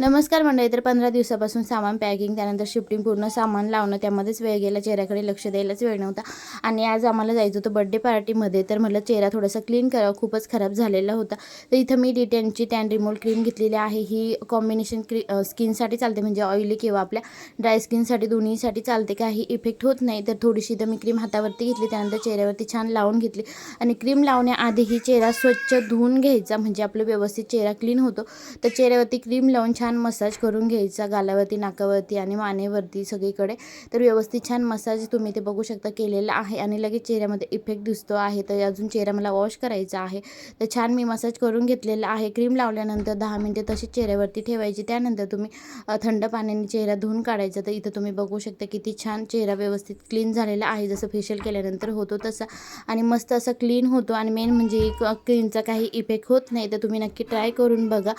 नमस्कार मंडळी तर पंधरा दिवसापासून सामान पॅकिंग त्यानंतर शिफ्टिंग पूर्ण सामान लावणं त्यामध्येच वेळ गेला चेहऱ्याकडे लक्ष द्यायलाच वेळ नव्हता. आणि आज आम्हाला जायचं होतं बड्डे पार्टीमध्ये तर म्हटलं चेहरा थोडासा क्लीन करावा खूपच खराब झालेला होता. तर इथं मी डिटेनची टॅन रिमोल क्रीम घेतलेली आहे. ही कॉम्बिनेशन क्री स्किनसाठी चालते म्हणजे ऑइली किंवा आपल्या ड्राय स्किनसाठी दोन्हीसाठी चालते. काही इफेक्ट होत नाही तर थोडीशी तर मी क्रीम हातावरती घेतली त्यानंतर चेहऱ्यावरती छान लावून घेतली. आणि क्रीम लावण्याआधी ही चेहरा स्वच्छ धुवून घ्यायचा म्हणजे आपलं व्यवस्थित चेहरा क्लीन होतो. तर चेहऱ्यावरती क्रीम लावून छान छान मसाज करून घ्यायचा गालावरती नाकावरती आणि मानेवरती सगळीकडे. तर व्यवस्थित छान मसाज तुम्ही ते बघू शकता केलेला आहे आणि लगेच चेहऱ्यामध्ये इफेक्ट दिसतो आहे. तर अजून चेहरा मला वॉश करायचा आहे. तर छान मी मसाज करून घेतलेला आहे. क्रीम लावल्यानंतर दहा मिनटे तशीच चेहऱ्यावरती ठेवायची. त्यानंतर तुम्ही थंड पाण्याने चेहरा धुवून काढायचा. तर इथं तुम्ही बघू शकता किती छान चेहरा व्यवस्थित क्लीन झालेला आहे. जसं फेशियल केल्यानंतर होतो तसा. आणि मस्त असं क्लीन होतो. आणि मेन म्हणजे क्रीमचा काही इफेक्ट होत नाही. तर तुम्ही नक्की ट्राय करून बघा.